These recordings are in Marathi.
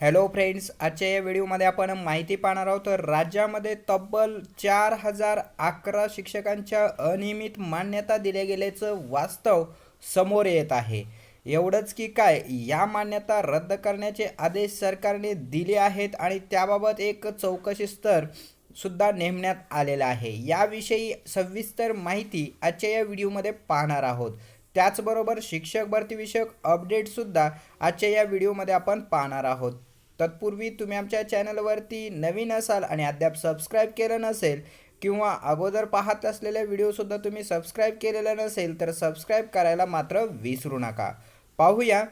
हॅलो फ्रेंड्स आजच्या या व्हिडिओमध्ये आपण माहिती पाहणार आहोत तर राज्यामध्ये तब्बल चार हजार अकरा शिक्षकांच्या अनियमित मान्यता दिल्या गेल्याचं वास्तव समोर येत आहे. एवढंच की काय या मान्यता रद्द करण्याचे आदेश सरकारने दिले आहेत आणि त्याबाबत एक चौकशी स्तर सुद्धा नेमण्यात आलेला आहे. याविषयी सविस्तर माहिती आजच्या या व्हिडिओमध्ये पाहणार आहोत. त्याचबरोबर शिक्षक भरतीविषयक अपडेटसुद्धा आजच्या या व्हिडिओमध्ये आपण पाहणार आहोत. तत्पूर्वी तुम्ही आमच्या चॅनलवरती नवीन असाल आणि अद्याप सबस्क्राईब केलं नसेल किंवा अगोदर पाहत असलेल्या व्हिडिओसुद्धा तुम्ही सबस्क्राईब केलेला नसेल तर सबस्क्राईब करायला मात्र विसरू नका. पाहूया.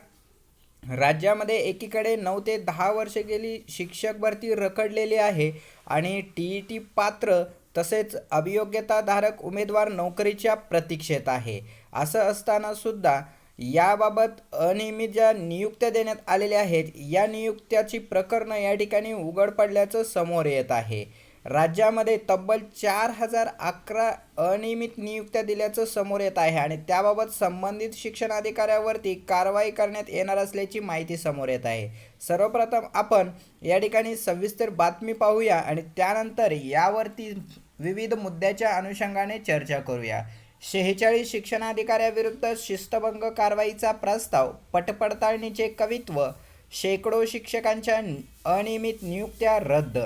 राज्यामध्ये एकीकडे नऊ ते दहा वर्षे गेली शिक्षक भरती रखडलेली आहे आणि टी ई टी पात्र तसेच अभियोग्यताधारक उमेदवार नोकरीच्या प्रतीक्षेत आहे. असं असताना सुद्धा याबाबत अनियमित ज्या नियुक्त्या देण्यात आलेल्या आहेत या नियुक्त्याची प्रकरणं या ठिकाणी उघड पडल्याचं समोर येत आहे. राज्यामध्ये तब्बल चार हजार अकरा अनियमित नियुक्त्या दिल्याचं समोर येत आहे आणि त्याबाबत संबंधित शिक्षण अधिकाऱ्यावरती कारवाई करण्यात येणार असल्याची माहिती समोर येत आहे. सर्वप्रथम आपण या ठिकाणी सविस्तर बातमी पाहूया आणि त्यानंतर यावरती विविध मुद्द्याच्या अनुषंगाने चर्चा करूया. शेहेचाळीस शिक्षणाधिकाऱ्याविरुद्ध शिस्तभंग कारवाईचा प्रस्ताव पटपडताळणीचे कवित्व शेकडो शिक्षकांच्या अनियमित नियुक्त्या रद्द.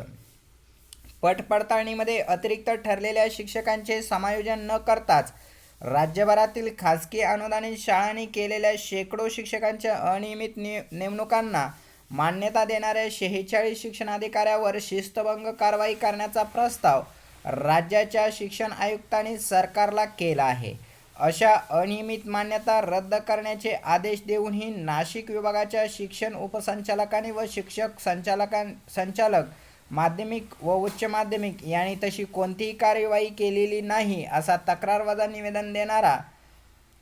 पटपडताळणीमध्ये अतिरिक्त ठरलेल्या शिक्षकांचे समायोजन न करताच राज्यभरातील खाजगी अनुदानित शाळांनी केलेल्या शेकडो शिक्षकांच्या अनियमित नि नेमणुकांना मान्यता देणाऱ्या शेहेचाळीस शिक्षणाधिकाऱ्यावर शिस्तभंग कारवाई करण्याचा प्रस्ताव राज्याच्या शिक्षण आयुक्तांनी सरकारला केला आहे. अशा अनियमित मान्यता रद्द करण्याचे आदेश देऊनही नाशिक विभागाच्या शिक्षण उपसंचालकांनी व शिक्षक संचालकां संचालक माध्यमिक व उच्च माध्यमिक यांनी तशी कोणतीही कार्यवाही केलेली नाही असा तक्रारवजा निवेदन देणारा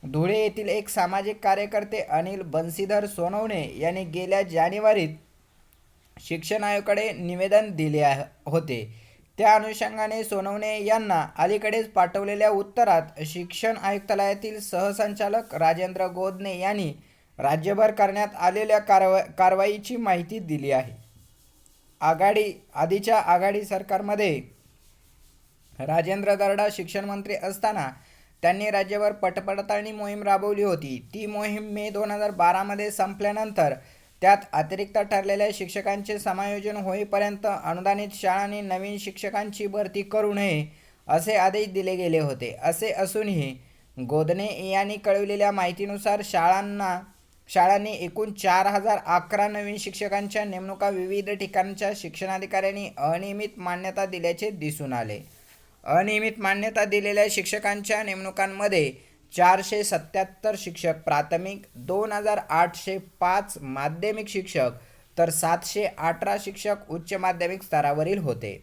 धुळे येथील एक सामाजिक कार्यकर्ते अनिल बन्सीधर सोनवणे यांनी गेल्या जानेवारीत शिक्षण आयोगाकडे निवेदन दिले होते. त्या अनुषंगाने सोनवणे यांना अलीकडेच पाठवलेल्या उत्तरात शिक्षण आयुक्तालयातील सहसंचालक राजेंद्र गोदने यांनी राज्यभर करण्यात आलेल्या कारवा कारवाईची माहिती दिली आहे. आघाडी आधीच्या आघाडी सरकारमध्ये राजेंद्र दरडा शिक्षण मंत्री असताना त्यांनी राज्यभर पटपडताळणी मोहीम राबवली होती. ती मोहीम मे दोन हजार बारामध्ये संपल्यानंतर त्यात अतिरिक्त ठरलेल्या शिक्षकांचे समायोजन होईपर्यंत अनुदानित शाळांनी नवीन शिक्षकांची भरती करू नये असे आदेश दिले गेले होते. असे असूनही गोदने यांनी कळविलेल्या माहितीनुसार शाळांना शाळांनी एकूण चार हजार अकरा नवीन शिक्षकांच्या नेमणुका विविध ठिकाणच्या शिक्षणाधिकाऱ्यांनी अनियमित मान्यता दिल्याचे दिसून आले. अनियमित मान्यता दिलेल्या शिक्षकांच्या नेमणुकांमध्ये चारशे सत्याहत्तर शिक्षक प्राथमिक दोन हजार आठशे पाच माध्यमिक शिक्षक तर सातशे अठरा शिक्षक उच्च माध्यमिक स्तरावरील होते.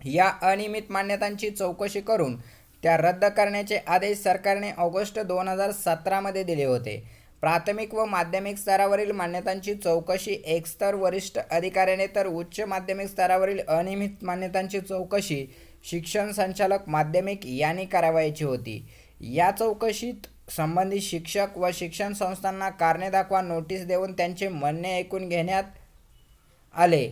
या अनियमित मान्यतांची चौकशी करून त्या रद्द करण्याचे आदेश सरकारने ऑगस्ट दोन हजार सतरामध्ये दिले होते. प्राथमिक व माध्यमिक स्तरावरील मान्यतांची चौकशी एक स्तर वरिष्ठ अधिकाऱ्याने तर उच्च माध्यमिक स्तरावरील अनियमित मान्यतांची चौकशी शिक्षण संचालक माध्यमिक यांनी करावायची होती. या चौकशीत संबंधित शिक्षक व शिक्षण संस्थांना कारणे दाखवा नोटीस देऊन त्यांचे म्हणणे ऐकून घेण्यात आले.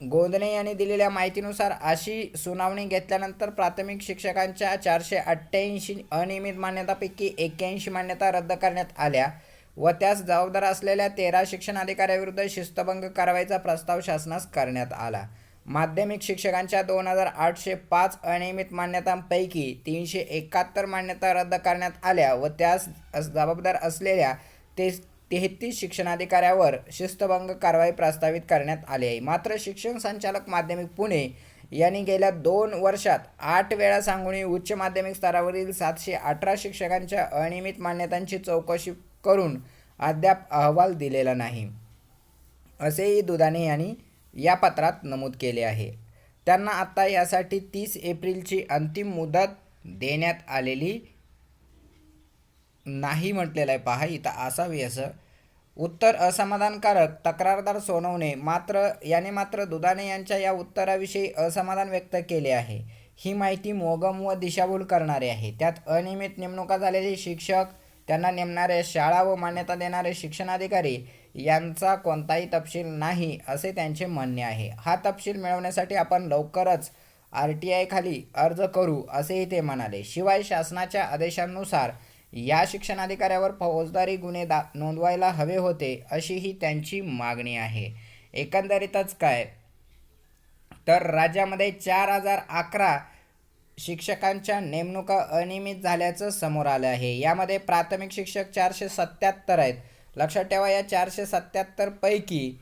गोंदणे यांनी दिलेल्या माहितीनुसार अशी सुनावणी घेतल्यानंतर प्राथमिक शिक्षकांच्या चारशे अठ्ठ्याऐंशी अनियमित मान्यतापैकी एक्क्याऐंशी मान्यता रद्द करण्यात आल्या व त्यास जबाबदार असलेल्या तेरा शिक्षण अधिकाऱ्याविरुद्ध शिस्तभंग कारवाईचा प्रस्ताव शासनास करण्यात आला. माध्यमिक शिक्षकांच्या दोन हजार आठशे पाच अनियमित मान्यतांपैकी तीनशे एकाहत्तर मान्यता रद्द करण्यात आल्या व त्यास जबाबदार असलेल्या ते तेहतीस शिक्षणाधिकाऱ्यावर शिस्तभंग कारवाई प्रस्तावित करण्यात आली आहे. मात्र शिक्षण संचालक माध्यमिक पुणे यांनी गेल्या दोन वर्षात आठ वेळा सांगूनही उच्च माध्यमिक स्तरावरील सातशे अठरा शिक्षकांच्या अनियमित मान्यतांची चौकशी करून अद्याप अहवाल दिलेला नाही. असेही दुधाने यांनी या पत्रात नमूद केले आहे. त्यांना आता यासाठी तीस एप्रिलची अंतिम मुदत देण्यात आलेली नाही म्हटलेलं आहे पहा इथं असावी असं. उत्तर असमाधानकारक तक्रारदार सोनवणे मात्र याने मात्र दुधाने यांच्या या उत्तराविषयी असमाधान व्यक्त केले आहे. ही माहिती मोगम व दिशाभूल करणारी आहे. त्यात अनियमित नेमणुका झालेले शिक्षक त्यांना नेमणारे शाळा व मान्यता देणारे शिक्षणाधिकारी यांचा कोणताही तपशील नाही असे त्यांचे म्हणणे आहे. हा तपशील मिळवण्यासाठी आपण लवकरच आर टी आयखाली अर्ज करू असेही ते म्हणाले. शिवाय शासनाच्या आदेशानुसार या शिक्षणाधिकाऱ्यावर फौजदारी गुन्हे दा नोंदवायला हवे होते अशीही त्यांची मागणी आहे. एकंदरीतच काय? तर राज्यामध्ये चार हजार अकरा शिक्षकांच्या नेमणुका अनियमित झाल्याचं समोर आलं आहे. यामध्ये प्राथमिक शिक्षक चारशे सत्याहत्तर आहेत. लक्षात ठेवा या चारशे सत्याहत्तर पैकी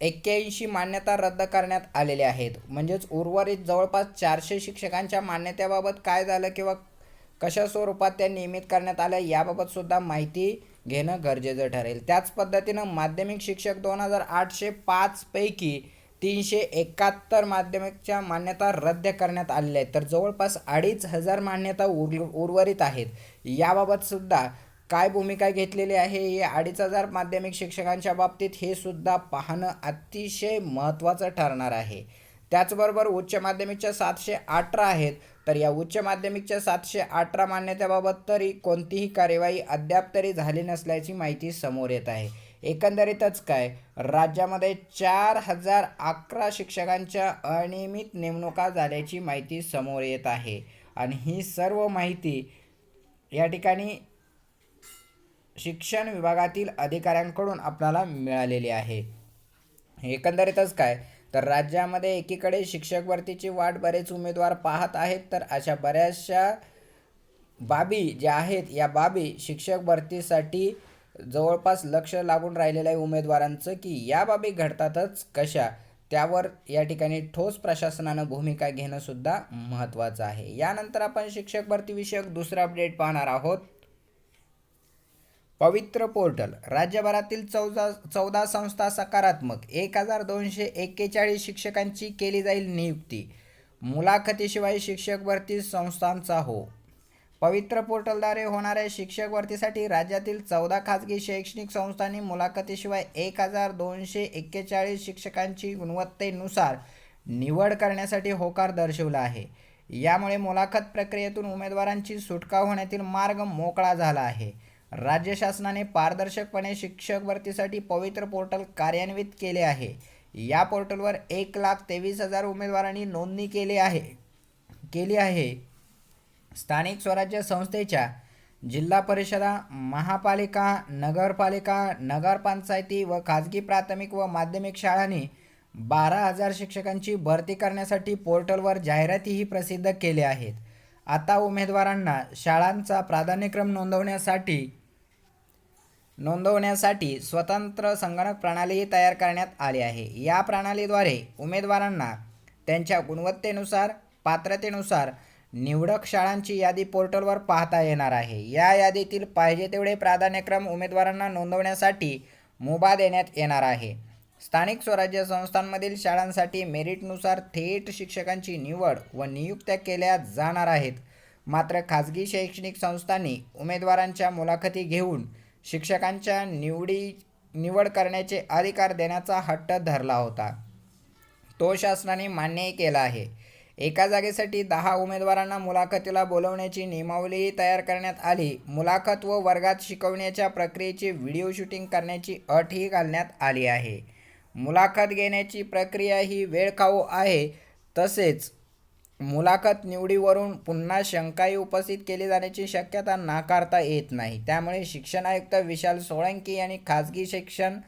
एक्क्याऐंशी मान्यता रद्द करण्यात आलेल्या आहेत. म्हणजेच उर्वरित जवळपास चारशे शिक्षकांच्या मान्यतेबाबत काय झालं किंवा कशा स्वरूपात त्या नियमित करण्यात आल्या याबाबत सुद्धा माहिती घेणं गरजेचं ठरेल. त्याच पद्धतीनं माध्यमिक शिक्षक दोन हजार आठशे पाच पैकी तीनशे एकाहत्तर माध्यमिकच्या मान्यता रद्द करण्यात आलेल्या आहेत. तर जवळपास अडीच हजार मान्यता उर उर्वरित आहेत. याबाबत सुद्धा काय भूमिका घेतलेली आहे हे अडीच हजार माध्यमिक शिक्षकांच्या बाबतीत हे सुद्धा पाहणं अतिशय महत्त्वाचं ठरणार आहे. त्याचबरोबर उच्च माध्यमिकच्या सातशे अठरा आहेत. तर या उच्च माध्यमिकच्या सातशे अठरा मान्यतेबाबत तरी कोणतीही कार्यवाही अद्याप तरी झाली नसल्याची माहिती समोर येत आहे. एकंदरीतच काय? राज्यामध्ये चार हजार अकरा शिक्षकांच्या अनियमित नेमणुका झाल्याची माहिती समोर येत आहे. आणि ही सर्व माहिती या ठिकाणी शिक्षण विभागातील अधिकाऱ्यांकडून आपल्याला मिळालेली आहे. एकंदरीतच काय? तर राज्यामध्ये एकीकडे शिक्षक भरतीची वाट बरेच उमेदवार पाहत आहेत तर अशा बऱ्याचशा बाबी ज्या आहेत या बाबी शिक्षक भरतीसाठी जवळपास लक्ष लागून राहिलेलं आहे उमेदवारांचं की या बाबी घडतातच कशा? त्यावर या ठिकाणी ठोस प्रशासनानं भूमिका घेणंसुद्धा महत्त्वाचं आहे. यानंतर आपण शिक्षक भरतीविषयक दुसरं अपडेट पाहणार आहोत. पवित्र पोर्टल राज्यभरातील चौदा चौदा संस्था सकारात्मक एक हजार दोनशे एक्केचाळीस शिक्षकांची केली जाईल नियुक्ती. मुलाखतीशिवाय शिक्षक भरती संस्थांचा हो. पवित्र पोर्टलद्वारे होणाऱ्या शिक्षक भरतीसाठी राज्यातील चौदा खाजगी शैक्षणिक संस्थांनी मुलाखतीशिवाय एक हजार दोनशे एक्केचाळीस शिक्षकांची गुणवत्तेनुसार निवड करण्यासाठी होकार दर्शवला आहे. यामुळे मुलाखत प्रक्रियेतून उमेदवारांची सुटका होण्यातील मार्ग मोकळा झाला आहे. राज्य शासनाने पारदर्शकपणे शिक्षक भरतीसाठी पवित्र पोर्टल कार्यान्वित केले आहे. या पोर्टलवर एक लाख तेवीस हजार उमेदवारांनी नोंदणी केली आहे. केली आहे. स्थानिक स्वराज्य संस्थेच्या जिल्हा परिषदा महापालिका नगरपालिका नगरपंचायती व खाजगी प्राथमिक व माध्यमिक शाळांनी बारा हजार शिक्षकांची भरती करण्यासाठी पोर्टलवर जाहिरातीही प्रसिद्ध केल्या आहेत. आता उमेदवारांना शाळांचा प्राधान्यक्रम नोंदवण्यासाठी नोंदवण्यासाठी स्वतंत्र संगणक प्रणालीही तयार करण्यात आली आहे. या प्रणालीद्वारे उमेदवारांना त्यांच्या गुणवत्तेनुसार पात्रतेनुसार निवडक शाळांची यादी पोर्टलवर पाहता येणार आहे. या यादीतील पाहिजे तेवढे प्राधान्यक्रम उमेदवारांना नोंदवण्यासाठी मुभा देण्यात येणार आहे. स्थानिक स्वराज्य संस्थांमधील शाळांसाठी मेरिटनुसार थेट शिक्षकांची निवड व नियुक्त्या केल्या जाणार आहेत. मात्र खाजगी शैक्षणिक संस्थांनी उमेदवारांच्या मुलाखती घेऊन शिक्षकांच्या निवडी निवड करण्याचे अधिकार देण्याचा हट्ट धरला होता. तो शासनाने मान्यही केला आहे. एका जागेसाठी दहा उमेदवारांना मुलाखतीला बोलवण्याची नियमावलीही तयार करण्यात आली. मुलाखत व वर्गात शिकवण्याच्या प्रक्रियेची व्हिडिओ शूटिंग करण्याची अटही घालण्यात आली आहे. मुलाखत घेण्याची प्रक्रिया ही वेळखाऊ आहे. तसेच मुलाखत निवडीवरून पुन्हा शंकाही उपस्थित केली जाण्याची शक्यता नाकारता येत नाही. त्यामुळे शिक्षण आयुक्त विशाल सोळंकी यांनी खाजगी शिक्षण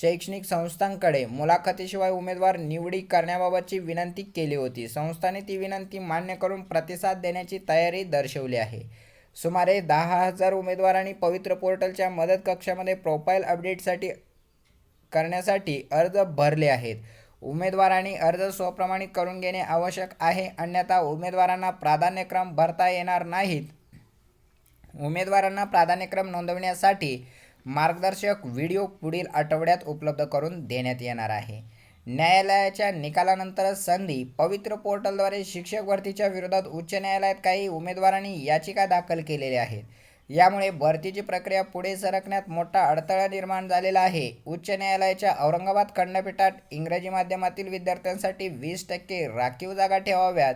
शैक्षणिक संस्थांकडे मुलाखतीशिवाय उमेदवार निवडी करण्याबाबतची विनंती केली होती. संस्थाने ती विनंती मान्य करून प्रतिसाद देण्याची तयारी दर्शवली आहे. सुमारे दहा हजार उमेदवारांनी पवित्र पोर्टलच्या मदत कक्षामध्ये प्रोफाईल अपडेटसाठी करण्यासाठी अर्ज भरले आहेत. उमेदवारांनी अर्ज स्वप्रमाणित करून घेणे आवश्यक आहे अन्यथा उमेदवारांना प्राधान्यक्रम भरता येणार नाहीत. उमेदवारांना प्राधान्यक्रम नोंदवण्यासाठी मार्गदर्शक व्हिडिओ पुढील आठवड्यात उपलब्ध करून देण्यात येणार आहे. न्यायालयाच्या निकालानंतरच संधी पवित्र पोर्टलद्वारे शिक्षक भरतीच्या विरोधात उच्च न्यायालयात काही उमेदवारांनी याचिका दाखल केलेल्या आहेत. यामुळे भरतीची प्रक्रिया पुढे सरकण्यात मोठा अडथळा निर्माण झालेला आहे. उच्च न्यायालयाच्या औरंगाबाद खंडपीठात इंग्रजी माध्यमातील विद्यार्थ्यांसाठी वीस टक्के राखीव जागा ठेवाव्यात.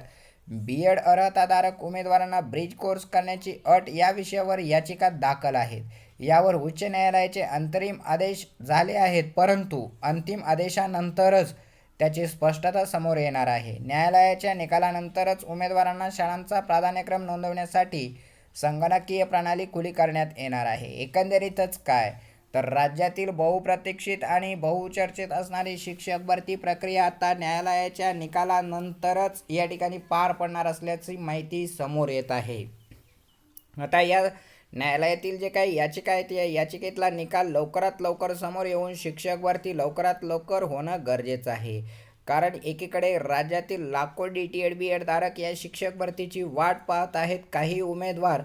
बी एड अर्हताधारक उमेदवारांना ब्रिज कोर्स करण्याची अट या विषयावर याचिका दाखल आहेत. यावर उच्च न्यायालयाचे अंतरिम आदेश झाले आहेत परंतु अंतिम आदेशानंतरच त्याची स्पष्टता समोर येणार आहे. न्यायालयाच्या निकालानंतरच उमेदवारांना शाळांचा प्राधान्यक्रम नोंदवण्यासाठी संगणकीय प्रणाली खुली करण्यात येणार आहे. एकंदरीतच काय? तर राज्यातील बहुप्रतीक्षित आणि बहुचर्चित असणारी शिक्षक भरती प्रक्रिया आता न्यायालयाच्या निकालानंतरच या ठिकाणी पार पडणार असल्याची माहिती समोर येत आहे. आता या न्यायालयातील जे काही याचिका आहेत या याचिकेतला निकाल लवकरात लवकर समोर येऊन शिक्षक भरती लवकरात लवकर होणं गरजेचं आहे. कारण एकीकडे राज्यातील लाखो D T Ed B Ed धारक या शिक्षक भरतीची वाट पाहत आहेत. काही उमेदवार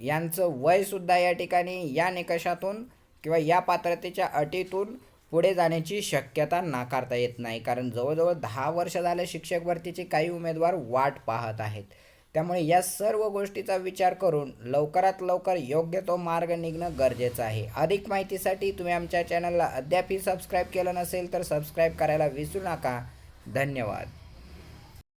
यांचं वयसुद्धा या ठिकाणी या निकषातून किंवा या पात्रतेच्या अटीतून पुढे जाण्याची शक्यता नाकारता येत नाही. कारण जवळजवळ दहा वर्ष झाले शिक्षक भरतीचे काही उमेदवार वाट पाहत आहेत. त्यामुळे या सर्व गोष्टीचा विचार करून लवकरात लवकर योग्य तो मार्ग निघणं गरजेचं आहे. अधिक माहितीसाठी तुम्ही आमच्या चॅनलला अद्यापही सबस्क्राईब केलं नसेल तर सबस्क्राईब करायला विसरू नका. धन्यवाद.